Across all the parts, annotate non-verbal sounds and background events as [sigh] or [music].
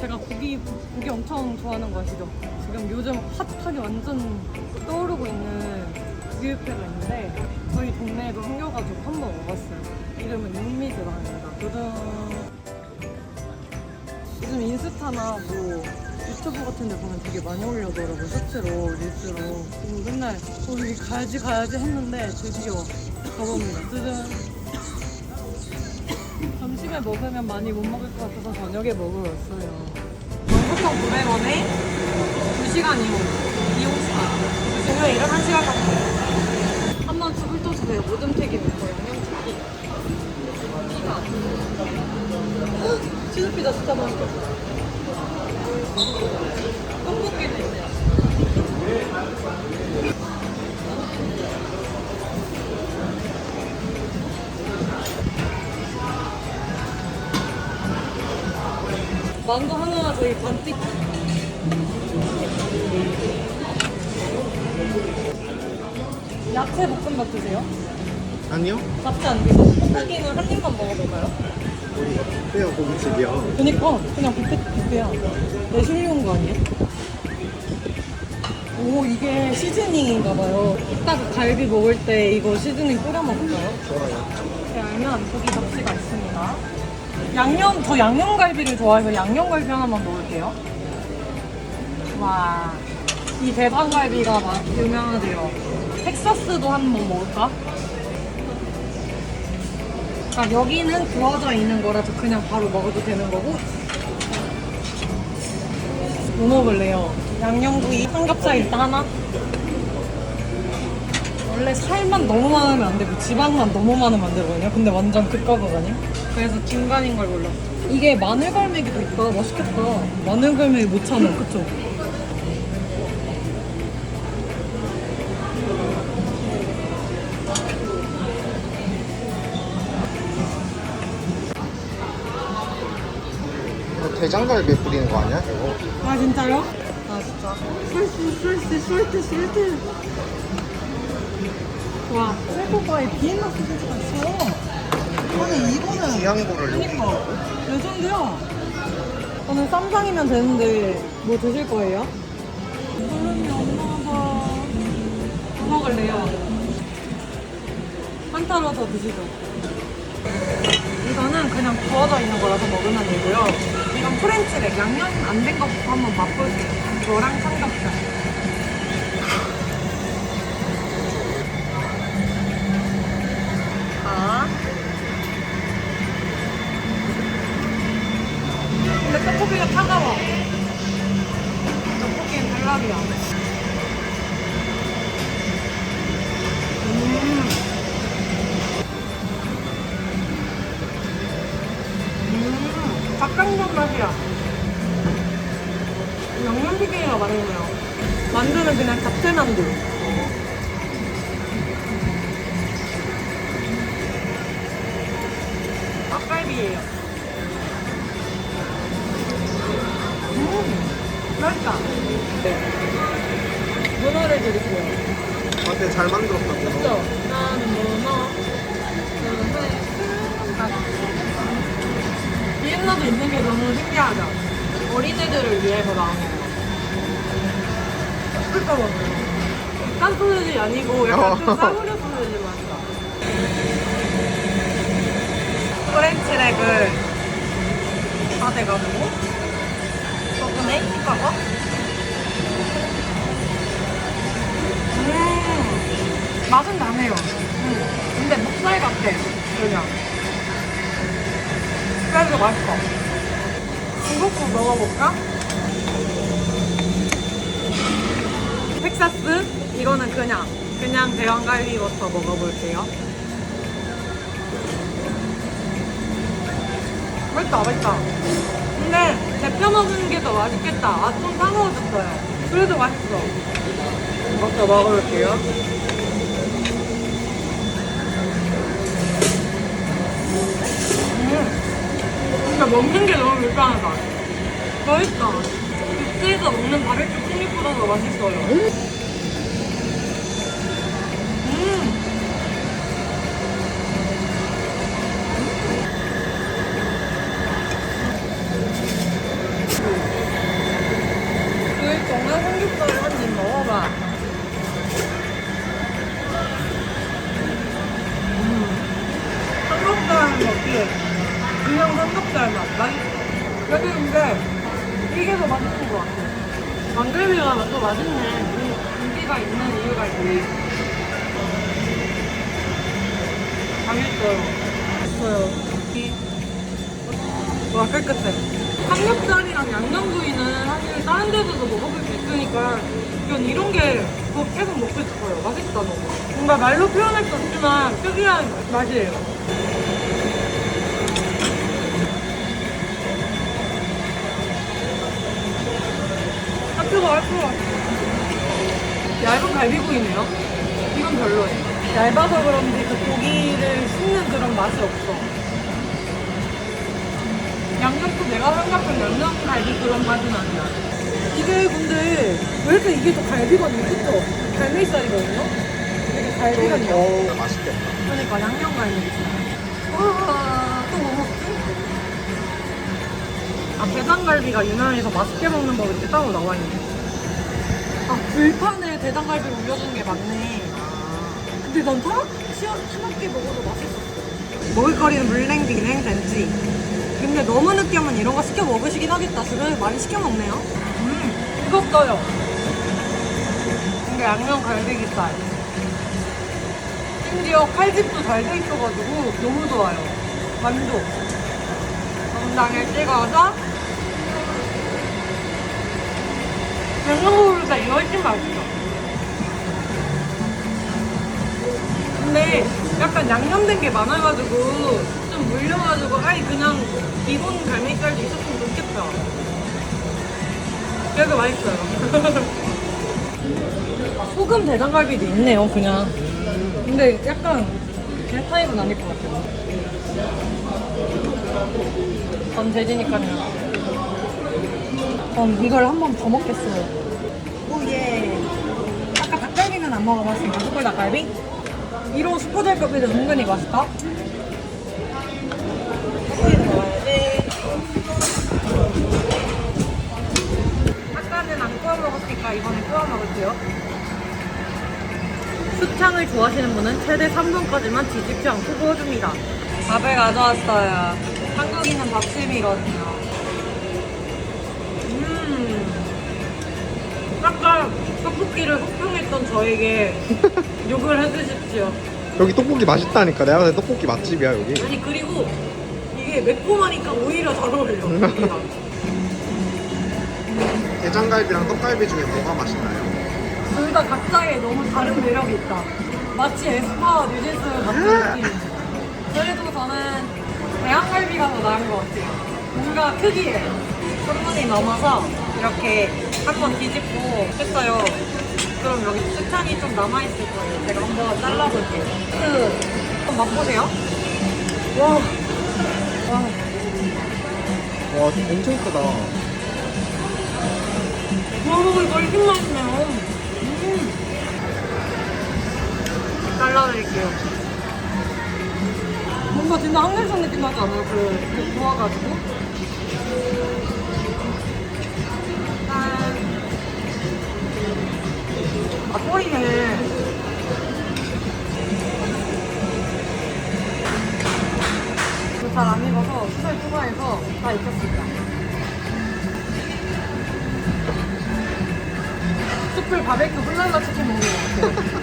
제가 고기 고기 엄청 좋아하는 거 아시죠? 지금 요즘 핫하게 완전 떠오르고 있는 고기 뷔페가 있는데 저희 동네에도 생겨가지고 한번 와봤어요. 이름은 윤미즈라입니다. 요즘 요즘 인스타나 뭐 유튜브 같은 데 보면 되게 많이 올려더라고요. 셔츠로, 릴스로. 그리고 맨날 어, 여기 가야지 가야지 했는데 드디어 가봅니다. 뜨든 점심에 먹으면 많이 못 먹을 것 같아서 저녁에 먹으러 왔어요. 원부터 900원에 2시간 이용, 이용시간. 금요일은 1시간 정도. 한번 쭉 훑어주세요. 모듬 튀김 있고 양념튀김. 피자. 치즈피자 진짜 맛있겠다. 만두 하나 저희 반띠 야채 볶음밥 드세요? 아니요? 잡지 안 드세요? 떡볶이는 한 입만 먹어볼까요? 뼈 고깃집이요. 그니까 그냥 뷔페 뷔페야 내실리 온거 아니야? 오 이게 시즈닝인가 봐요 이따 그 갈비 먹을 때 이거 시즈닝 뿌려 먹을까요? 좋아요. 이렇게 알면 고기 접시가 있습니다 양념 저 양념갈비를 좋아해서 양념갈비 하나만 넣을게요. 와 이 대방갈비가 막 유명하대요. 텍사스도 한번 먹을까? 아, 여기는 구워져 있는 거라서 그냥 바로 먹어도 되는 거고. 뭐 먹을래요? 양념구이 삼겹살 일단 하나? 원래 살만 너무 많으면 안 되고 지방만 너무 많으면 안 되거든요. 근데 완전 극가거든요 그래서 중간인 걸 골랐어 이게 마늘 갈매기도 있다 맛있겠다 마늘 갈매기 못 참아 [laughs] 그쵸? 대장갈비 뿌리는 거 아니야? 이거? 아 진짜요? 아 진짜 술트 술트 술트 술트 와 셀코바에 비엔나 소세지가 있어 거를 여기. 그니까 레전드야 저는 쌈장이면 되는데 뭐 드실 거예요? 없나 봐. 뭐 먹을래요? 한타로 더 드시죠 이거는 그냥 구워져 있는 거라서 먹으면 되고요 이건 프렌치렉 양념 안 된 것부터 한번 맛볼게요 저랑 삼겹살 근데 떡볶이가 차가워. 떡볶이는 탈락이야. 음. 음. 닭강정 맛이야. 양념 튀김이가 맛있네요. 만두는 그냥 잡채 만두. 음, 맛있다. 네. 문어를 드릴게요. 아, 되게 잘 만들었다. 그죠? 나는 문어. 비엔나도 있는 게 너무 신기하죠? 어린애들을 위해서 나온 거. 그니까 깐 소세지 아니고 약간 좀 어. 싸구려 소세지 맛이다. 프렌치렉을 다 돼가지고 저번에 이거가 음 맛은 나네요. 음, 근데 목살 같아 그냥. 그래서 맛있어. 중국국 먹어볼까? 텍사스 이거는 그냥 그냥 대왕갈비부터 먹어볼게요. 맛있다 맛있다. 근데 데펴 먹는 게 더 맛있겠다. 아 좀 따가워졌어요. 그래도 맛있어. 이것도 먹어볼게요. 음, 진짜 먹는 게 너무 불편하다. 맛있다. 육지에서 먹는 바베큐 튀김보다 더 맛있어요. 음. 삼겹살을 한 입 먹어봐. 음. 삼겹살 먹기에 그냥 삼겹살 맛 맛있어. 여기 근데 이게 더 맛있는 것 같아. 만들면 또 맛있네. 인기가 있는 이유가 있네. 맛있어요. 맛있어요. 와 깨끗해. 삼겹살이랑 양념구이는 사실 다른 데서도 먹어볼 수 있으니까 이건 이런 게 더 계속 먹고 싶어요. 맛있다 너무. 뭔가 말로 표현할 수 없지만 특이한 맛이에요. 학교가 학교가 얇은 갈비구이네요. 이건 별로예요. 얇아서 그런지 그 고기를 씹는 그런 맛이 없어. 양념도 내가 생각한 양념 갈비 그런 맛은 아니야. 이게 근데 왜 이렇게 이게 더 갈비거든요, 그쵸? 갈매살이거든요? 되게 갈비 같네요. 어, 맛있겠다. 그러니까 양념 갈비잖아. 와, 또뭐 먹지? 아, 게장갈비가 유난해서 맛있게 먹는 법이 이렇게 따로 나와 있네. 아, 불판에 대장갈비를 올려주는 게 맞네. 근데 난 타, 시원, 차갑게 먹어도 맛있었어. 먹을거리는 물냉, 비 냉, 된지. 근데 너무 느끼하면 이런 거 시켜 먹으시긴 하겠다. 주변에 많이 시켜 먹네요. 음, 익었어요. 이게 양념 갈비기살. 심지어 칼집도 잘 돼 있어가지고 너무 좋아요. 만족. 정당에 찍어서 냉장고보다 이거 훨씬 맛있어. 근데 약간 양념된 게 많아가지고 좀 물려가지고 아예 그냥 기본 갈매기살도 있었으면 좋겠다. 그래도 맛있어요. [laughs] 소금 대장갈비도 있네요, 그냥. 근데 약간 제 타입은 아닐 것 같아요. 전 돼지니까요. 전 이걸 한 번 더 먹겠어요. 오예. 아까 닭갈비는 안 먹어봤으니까 숯불 닭갈비? 이런 숯불 닭갈비도 은근히 맛있다. 아까는 안 구워 먹었으니까 이번에 구워 먹을게요. 수창을 좋아하시는 분은 최대 3분까지만 뒤집지 않고 구워줍니다. 밥을 가져왔어요. 한국인은 밥심이거든요. 음. 아까 떡볶이를 혹평했던 저에게 [laughs] 욕을 해주십시오. 여기 떡볶이 맛있다니까. 내가 봤을 때 떡볶이 맛집이야, 여기. 아니 그리고 이게 매콤하니까 오히려 잘 어울려. 고기가. [laughs] 게장갈비랑 떡갈비 중에 뭐가 맛있나요? 둘 다 각자의 너무 다른 매력이 있다. 마치 에스파 뉴진스 같은 [laughs] 느낌. 그래도 저는 대한갈비가 더 나은 것 같아요. 뭔가 특이해요. 3분이 넘어서 이렇게 한 번 뒤집고 했어요. 그럼 여기 수탕이 좀 남아있을 거예요. 제가 한번 잘라볼게요. 그, 한번 맛보세요. 와. 와. 와, 엄청 크다. 와, 이거 훨씬 맛있네요. 음. 잘라드릴게요. 뭔가 진짜 항일성 느낌 나지 않아요? 그, 그 구워가지고. 아, 꼬리네. 잘 안 익어서 수술 추가해서 다 익혔습니다. 숯불 바베큐 훌랄라 치킨 먹는 것 같아요.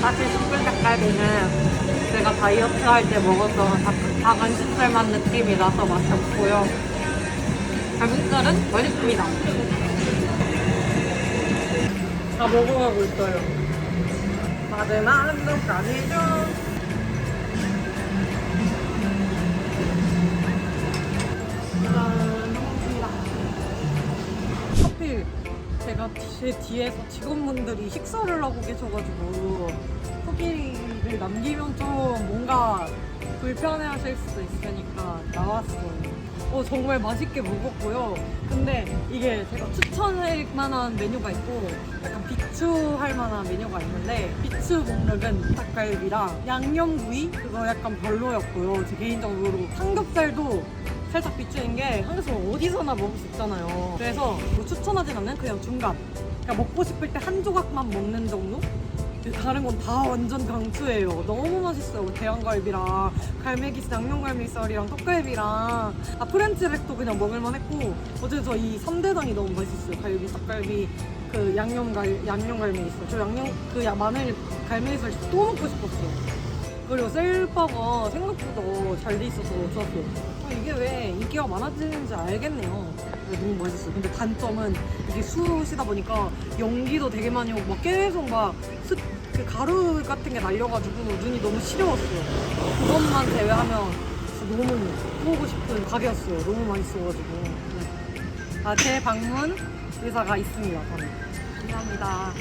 사실 [laughs] 숯불 닭갈비는 제가 다이어트 할 때 먹었던 닭, 닭 안심살 맛 느낌이 나서 맛이 없고요. 갈비살은 맛있습니다. 다 먹어가고 있어요. 마지막 한독간이죠. 하필 제가 제 뒤에서 직원분들이 식사를 하고 계셔가지고 후기를 남기면 좀 뭔가 불편해하실 수도 있으니까 나왔어요. 어, 정말 맛있게 먹었고요. 근데 이게 제가 추천할 만한 메뉴가 있고 약간 비추할 만한 메뉴가 있는데 비추 목록은 닭갈비랑 양념구이 그거 약간 별로였고요. 제 개인적으로 삼겹살도 살짝 비추인 게 한국에서 어디서나 먹을 수 있잖아요. 그래서 뭐 추천하진 않는 그냥 중간. 그러니까 먹고 싶을 때 한 조각만 먹는 정도? 다른 건 다 완전 강추예요. 너무 맛있어요. 대왕갈비랑 갈매기 양념갈비살이랑 떡갈비랑 아 프렌치백도 그냥 먹을만 했고 어제 저 이 3대당이 너무 맛있어요. 갈비, 떡갈비, 그 양념갈 있어요. 저 양념 그 야- 마늘 갈매기살 또 먹고 싶었어요. 그리고 셀파가 생각보다 잘 돼 있어서 좋았어요. 아, 이게 왜 인기가 많아지는지 알겠네요. 너무 맛있어요. 근데 단점은 이게 수시다 보니까 연기도 되게 많이 오고 막 계속 막 습, 그 가루 같은 게 날려가지고 눈이 너무 시려웠어요. 그것만 제외하면 너무 보고 싶은 가게였어요. 너무 맛있어가지고. 네. 아, 제 방문 의사가 있습니다. 저는. 감사합니다.